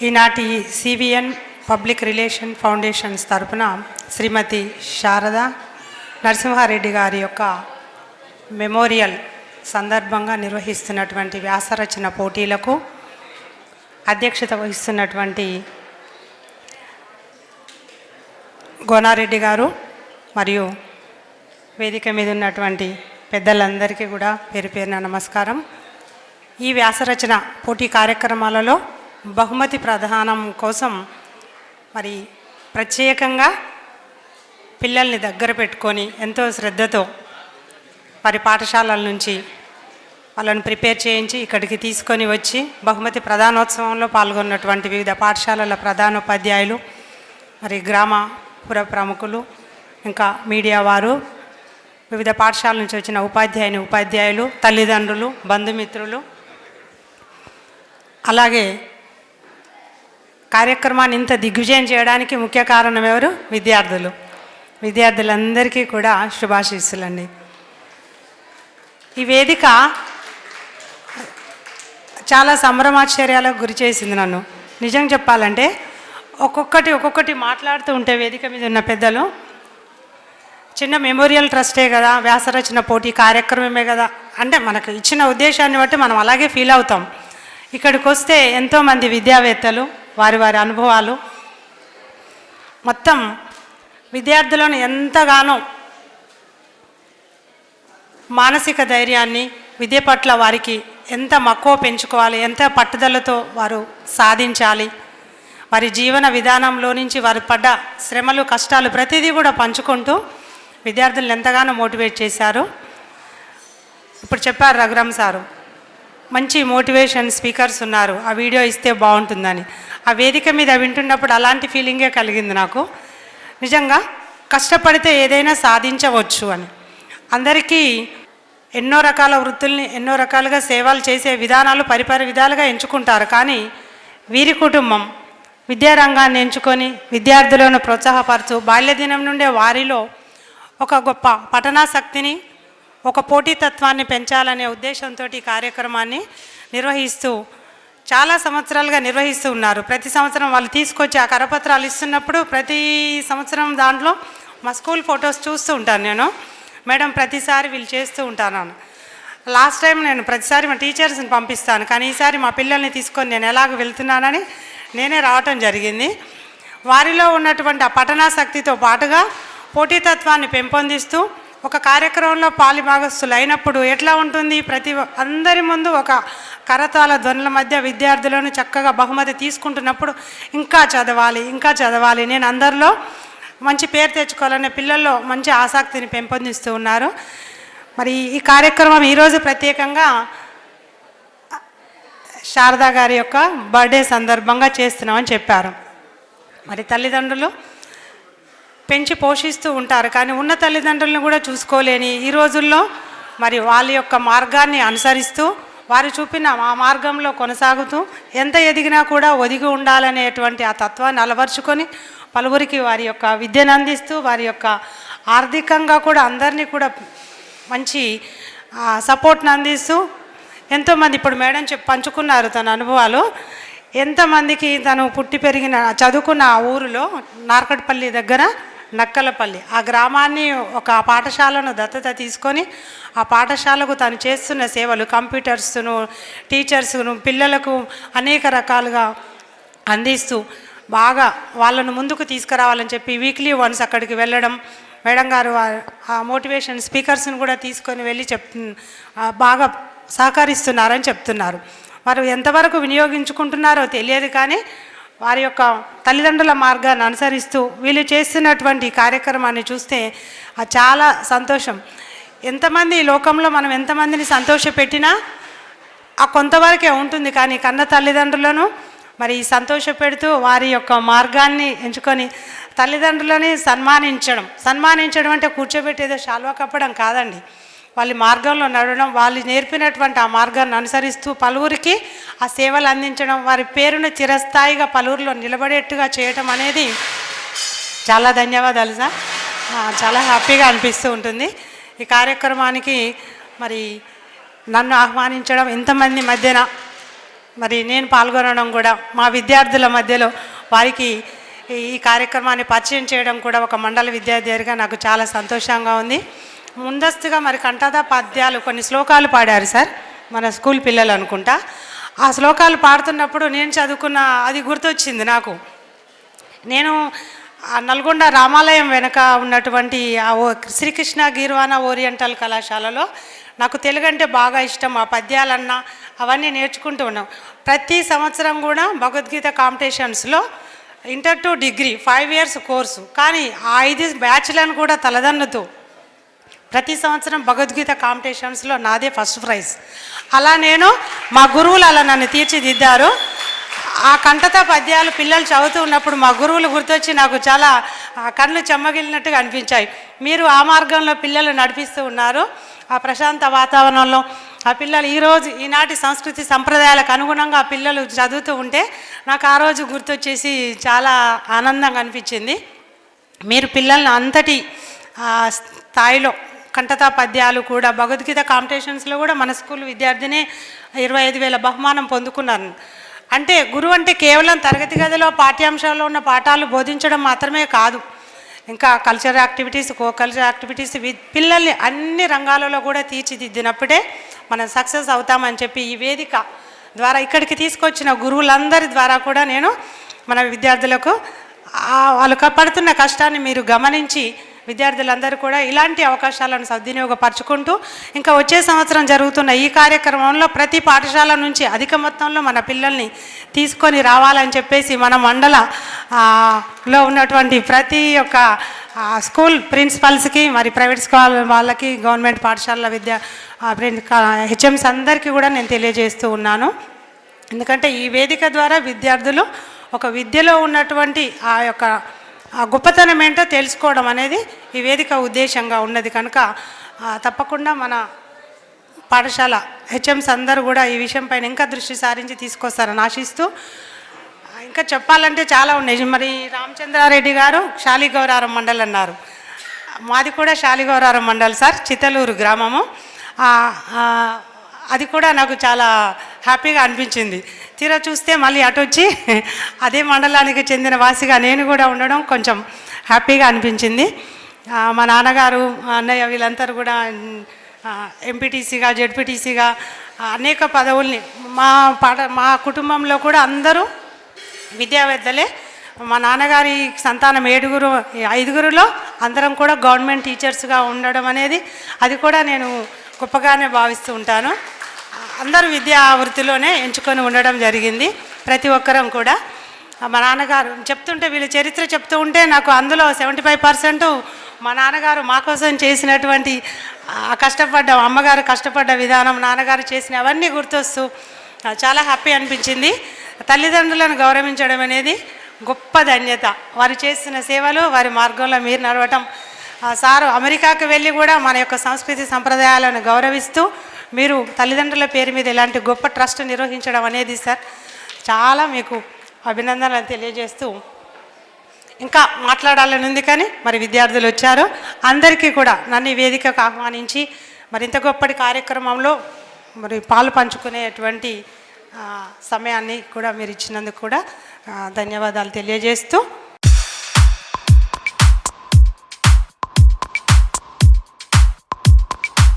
ఈనాటి CBN public relation foundations తరపున శ్రీమతి శారద నరసింహారెడ్డి గారి యొక్క మెమోరియల్ సందర్భంగా నిర్వహిస్తున్నటువంటి వ్యాసరచన పోటీలకు అధ్యక్షత వహిస్తున్నటువంటి గోనారెడ్డి గారు మరియు వేదిక మీద ఉన్నటువంటి పెద్దలందరికీ కూడా పేరు పేరున నమస్కారం. ఈ వ్యాసరచన పోటీ కార్యక్రమాలలో బహుమతి ప్రధానం కోసం మరి ప్రత్యేకంగా పిల్లల్ని దగ్గర పెట్టుకొని ఎంతో శ్రద్ధతో వారి పాఠశాలల నుంచి వాళ్ళని ప్రిపేర్ చేయించి ఇక్కడికి తీసుకొని వచ్చి బహుమతి ప్రధానోత్సవంలో పాల్గొన్నటువంటి వివిధ పాఠశాలల ప్రధానోపాధ్యాయులు మరి గ్రామ పుర ప్రముఖులు ఇంకా మీడియా వారు వివిధ పాఠశాల నుంచి వచ్చిన ఉపాధ్యాయుని ఉపాధ్యాయులు తల్లిదండ్రులు బంధుమిత్రులు అలాగే కార్యక్రమాన్ని ఇంత దిగ్విజయం చేయడానికి ముఖ్య కారణం ఎవరు? విద్యార్థులు. విద్యార్థులందరికీ కూడా శుభాశీస్సులండి. ఈ వేదిక చాలా సంభ్రమాశ్చర్యాలకు గురి చేసింది నన్ను. నిజం చెప్పాలంటే ఒక్కొక్కటి ఒక్కొక్కటి మాట్లాడుతూ ఉంటే వేదిక మీద ఉన్న పెద్దలు చిన్న మెమోరియల్ ట్రస్టే కదా వ్యాసరచన పోటీ కార్యక్రమమే కదా అంటే మనకు ఇచ్చిన ఉద్దేశాన్ని బట్టి మనం అలాగే ఫీల్ అవుతాం. ఇక్కడికి వస్తే ఎంతోమంది విద్యావేత్తలు వారి వారి అనుభవాలు. మొత్తం విద్యార్థులను ఎంతగానో మానసిక ధైర్యాన్ని విద్య పట్ల వారికి ఎంత మక్కువ పెంచుకోవాలి ఎంత పట్టుదలతో వారు సాధించాలి వారి జీవన విధానంలో నుంచి వారు పడ్డ శ్రమలు కష్టాలు ప్రతిదీ కూడా పంచుకుంటూ విద్యార్థులను ఎంతగానో మోటివేట్ చేశారు. ఇప్పుడు చెప్పారు రఘురామ్ సారు. మంచి మోటివేషన్ స్పీకర్స్ ఉన్నారు. ఆ వీడియో ఇస్తే బాగుంటుందని. ఆ వేదిక మీద వింటున్నప్పుడు అలాంటి ఫీలింగే కలిగింది నాకు. నిజంగా కష్టపడితే ఏదైనా సాధించవచ్చు అని. అందరికీ ఎన్నో రకాల వృత్తుల్ని ఎన్నో రకాలుగా సేవలు చేసే విధానాలు పరిపరి విధాలుగా ఎంచుకుంటారు. కానీ వీరి కుటుంబం విద్యారంగాన్ని ఎంచుకొని విద్యార్థులను ప్రోత్సాహపరచు బాల్యదినం నుండే వారిలో ఒక గొప్ప పఠనాసక్తిని ఒక పోటీతత్వాన్ని పెంచాలనే ఉద్దేశంతో ఈ కార్యక్రమాన్ని నిర్వహిస్తూ చాలా సంవత్సరాలుగా నిర్వహిస్తూ ఉన్నారు. ప్రతి సంవత్సరం వాళ్ళు తీసుకొచ్చి ఆ కరపత్రాలు ఇస్తున్నప్పుడు ప్రతి సంవత్సరం దాంట్లో మా స్కూల్ ఫొటోస్ చూస్తూ ఉంటాను నేను. మేడం ప్రతిసారి వీళ్ళు చేస్తూ ఉంటాను లాస్ట్ టైం నేను ప్రతిసారి మా టీచర్స్ని పంపిస్తాను. కానీ ఈసారి మా పిల్లల్ని తీసుకొని నేను ఎలాగ వెళ్తున్నానని నేనే రావటం జరిగింది. వారిలో ఉన్నటువంటి ఆ పఠనాసక్తితో పాటుగా పోటీతత్వాన్ని పెంపొందిస్తూ ఒక కార్యక్రమంలో పాలిభాగస్తులు అయినప్పుడు ఎట్లా ఉంటుంది? ప్రతి అందరి ముందు ఒక కరతాల ధ్వనుల మధ్య విద్యార్థులను చక్కగా బహుమతి తీసుకుంటున్నప్పుడు ఇంకా చదవాలి ఇంకా చదవాలి. నేను అందరిలో మంచి పేరు తెచ్చుకోవాలనే పిల్లల్లో మంచి ఆసక్తిని పెంపొందిస్తూ ఉన్నారు. మరి ఈ కార్యక్రమం ఈరోజు ప్రత్యేకంగా శారదా గారి యొక్క బర్త్డే సందర్భంగా చేస్తున్నామని చెప్పారు. మరి తల్లిదండ్రులు పెంచి పోషిస్తూ ఉంటారు కానీ ఉన్న తల్లిదండ్రులను కూడా చూసుకోలేని ఈ రోజుల్లో మరి వాళ్ళ యొక్క మార్గాన్ని అనుసరిస్తూ వారు చూపిన ఆ మార్గంలో కొనసాగుతూ ఎంత ఎదిగినా కూడా ఒదిగి ఉండాలనేటువంటి ఆ తత్వాన్ని అలవర్చుకొని పలువురికి వారి యొక్క విద్యను అందిస్తూ వారి యొక్క ఆర్థికంగా కూడా అందరినీ కూడా మంచి సపోర్ట్ని అందిస్తూ ఎంతోమంది ఇప్పుడు మేడం చెప్పి పంచుకున్నారు తన అనుభవాలు. ఎంతమందికి తను పుట్టి పెరిగిన చదువుకున్న ఆ ఊరిలో నార్కట్పల్లి దగ్గర నక్కలపల్లి. ఆ గ్రామాన్ని ఒక పాఠశాలను దత్తత తీసుకొని ఆ పాఠశాలకు తను చేస్తున్న సేవలు కంప్యూటర్స్ను టీచర్స్ను పిల్లలకు అనేక రకాలుగా అందిస్తూ బాగా వాళ్ళను ముందుకు తీసుకురావాలని చెప్పి వీక్లీ వన్స్ అక్కడికి వెళ్ళడం మేడం గారు ఆ- మోటివేషన్ స్పీకర్స్ని కూడా తీసుకొని వెళ్ళి చెప్ బాగా సహకరిస్తున్నారని చెప్తున్నారు. వారు ఎంతవరకు వినియోగించుకుంటున్నారో తెలియదు కానీ వారి యొక్క తల్లిదండ్రుల మార్గాన్ని అనుసరిస్తూ వీళ్ళు చేస్తున్నటువంటి కార్యక్రమాన్ని చూస్తే అది చాలా సంతోషం. ఎంతమంది లోకంలో మనం ఎంతమందిని సంతోషపెట్టినా ఆ కొంతవరకే ఉంటుంది కానీ కన్న తల్లిదండ్రులను మరి సంతోషపెడుతూ వారి యొక్క మార్గాన్ని ఎంచుకొని తల్లిదండ్రులని సన్మానించడం. సన్మానించడం అంటే కూర్చోబెట్టేదో శాల్వా కప్పడం కాదండి. వాళ్ళ మార్గంలో నడవడం వాళ్ళు నేర్పినటువంటి ఆ మార్గాన్ని అనుసరిస్తూ పలువురికి ఆ సేవలు అందించడం వారి పేరును చిరస్థాయిగా పలువురిలో నిలబడేట్టుగా చేయటం అనేది చాలా ధన్యవాదాలు సార్. చాలా హ్యాపీగా అనిపిస్తూ ఉంటుంది. ఈ కార్యక్రమానికి మరి నన్ను ఆహ్వానించడం ఇంతమంది మధ్యన మరి నేను పాల్గొనడం కూడా మా విద్యార్థుల మధ్యలో వారికి ఈ ఈ కార్యక్రమాన్ని పరిచయం చేయడం కూడా ఒక మండల విద్యార్థిగా నాకు చాలా సంతోషంగా ఉంది. ముందస్తుగా మరి కంఠాద పద్యాలు కొన్ని శ్లోకాలు పాడారు సార్ మన స్కూల్ పిల్లలు అనుకుంటా. ఆ శ్లోకాలు పాడుతున్నప్పుడు నేను చదువుకున్న అది గుర్తొచ్చింది నాకు. నేను నల్గొండ రామాలయం వెనక ఉన్నటువంటి ఆ ఓ శ్రీకృష్ణ గీర్వాణ ఓరియంటల్ కళాశాలలో నాకు తెలుగు అంటే బాగా ఇష్టం. ఆ పద్యాలన్నా అవన్నీ నేర్చుకుంటూ ఉన్నాం. ప్రతి సంవత్సరం కూడా Bhagavad Gita కాంపిటీషన్స్లో inter to degree five years course. కానీ ఆ ఐదు బ్యాచ్లను కూడా తలదన్నుతూ ప్రతి సంవత్సరం భగవద్గీత కాంపిటీషన్స్లో నాదే ఫస్ట్ ప్రైజ్. అలా నేను మా గురువులు అలా నన్ను తీర్చిదిద్దారు. ఆ కంఠత పద్యాలు పిల్లలు చదువుతూ ఉన్నప్పుడు మా గురువులు గుర్తొచ్చి నాకు చాలా కళ్ళు చెమ్మగిలినట్టుగా అనిపించాయి. మీరు ఆ మార్గంలో పిల్లలు నడిపిస్తూ ఉన్నారు. ఆ ప్రశాంత వాతావరణంలో ఆ పిల్లలు ఈరోజు ఈనాటి సంస్కృతి సంప్రదాయాలకు అనుగుణంగా ఆ పిల్లలు చదువుతూ ఉంటే నాకు ఆ రోజు గుర్తొచ్చేసి చాలా ఆనందంగా అనిపించింది. మీరు పిల్లల్ని అంతటి స్థాయిలో కంఠతా పద్యాలు కూడా భగవద్గీత కాంపిటీషన్స్లో కూడా మన స్కూల్ విద్యార్థినే ఇరవై ఐదు వేల బహుమానం పొందుకున్నారు. అంటే గురువు అంటే కేవలం తరగతి గదిలో పాఠ్యాంశాల్లో ఉన్న పాఠాలు బోధించడం మాత్రమే కాదు. ఇంకా cultural activities co cultural activities వి- పిల్లల్ని అన్ని రంగాలలో కూడా తీర్చిదిద్దినప్పుడే మనం సక్సెస్ అవుతామని చెప్పి ఈ వేదిక ద్వారా ఇక్కడికి తీసుకొచ్చిన గురువులందరి ద్వారా కూడా నేను మన విద్యార్థులకు వాళ్ళు కపడుతున్న పడుతున్న కష్టాన్ని మీరు గమనించి విద్యార్థులందరూ కూడా ఇలాంటి అవకాశాలను సద్వినియోగపరచుకుంటూ ఇంకా వచ్చే సంవత్సరం జరుగుతున్న ఈ కార్యక్రమంలో ప్రతి పాఠశాల నుంచి అధిక మొత్తంలో మన పిల్లల్ని తీసుకొని రావాలని చెప్పేసి మన మండల లో ఉన్నటువంటి ప్రతి ఒక్క స్కూల్ ప్రిన్సిపల్స్కి మరి ప్రైవేట్ స్కూల్ వాళ్ళకి గవర్నమెంట్ పాఠశాలల విద్య హెచ్ఎంస్ అందరికీ కూడా నేను తెలియజేస్తూ ఉన్నాను. ఎందుకంటే ఈ వేదిక ద్వారా విద్యార్థులు ఒక విద్యలో ఉన్నటువంటి ఆ యొక్క ఆ గొప్పతనం ఏంటో తెలుసుకోవడం అనేది ఈ వేదిక ఉద్దేశంగా ఉన్నది. కనుక తప్పకుండా మన పాఠశాల హెచ్ఎంస్ అందరూ కూడా ఈ విషయం పైన ఇంకా దృష్టి సారించి తీసుకొస్తారని ఆశిస్తూ ఇంకా చెప్పాలంటే చాలా ఉన్నాయి. మరి రామచంద్రారెడ్డి గారు శాలిగౌరారం మండల్ అన్నారు. మాది కూడా శాలిగౌరారం మండల్ సార్ చిత్తలూరు గ్రామము. అది కూడా నాకు చాలా హ్యాపీగా అనిపించింది. తీరా చూస్తే మళ్ళీ అటు వచ్చి అదే మండలానికి చెందిన వాసిగా నేను కూడా ఉండడం కొంచెం హ్యాపీగా అనిపించింది. మా నాన్నగారు అన్నయ్య వీళ్ళందరూ కూడా ఎంపీటీసీగా జెడ్పీటీసీగా అనేక పదవుల్ని మా పాట మా కుటుంబంలో కూడా అందరూ విద్యావేత్తలే. మా నాన్నగారి సంతానం ఏడుగురు ఐదుగురులో అందరం కూడా గవర్నమెంట్ టీచర్స్గా ఉండడం అనేది అది కూడా నేను గొప్పగానే భావిస్తూ ఉంటాను. అందరూ విద్యా వృత్తిలోనే ఎంచుకొని ఉండడం జరిగింది ప్రతి ఒక్కరం కూడా. మా నాన్నగారు చెప్తుంటే వీళ్ళ చరిత్ర చెప్తూ ఉంటే నాకు అందులో సెవెంటీ ఫైవ్ పర్సెంట్ మా నాన్నగారు మా కోసం చేసినటువంటి కష్టపడ్డ అమ్మగారు కష్టపడ్డ విధానం నాన్నగారు చేసిన అవన్నీ గుర్తొస్తూ చాలా హ్యాపీ అనిపించింది. తల్లిదండ్రులను గౌరవించడం అనేది గొప్ప ధన్యత. వారు చేసిన సేవలు వారి మార్గంలో మీరు నడవటం సారు అమెరికాకు వెళ్ళి కూడా మన యొక్క సంస్కృతి సంప్రదాయాలను గౌరవిస్తూ మీరు తల్లిదండ్రుల పేరు మీద ఇలాంటి గొప్ప ట్రస్ట్ నిర్వహించడం అనేది సార్ చాలా మీకు అభినందనలు తెలియజేస్తూ ఇంకా మాట్లాడాలని ఉంది కానీ మరి విద్యార్థులు వచ్చారు. అందరికీ కూడా నన్ను ఈ వేదికకు ఆహ్వానించి మరి ఇంత గొప్పటి కార్యక్రమంలో మరి పాలు పంచుకునేటువంటి సమయాన్ని కూడా మీరు ఇచ్చినందుకు కూడా ధన్యవాదాలు తెలియజేస్తూ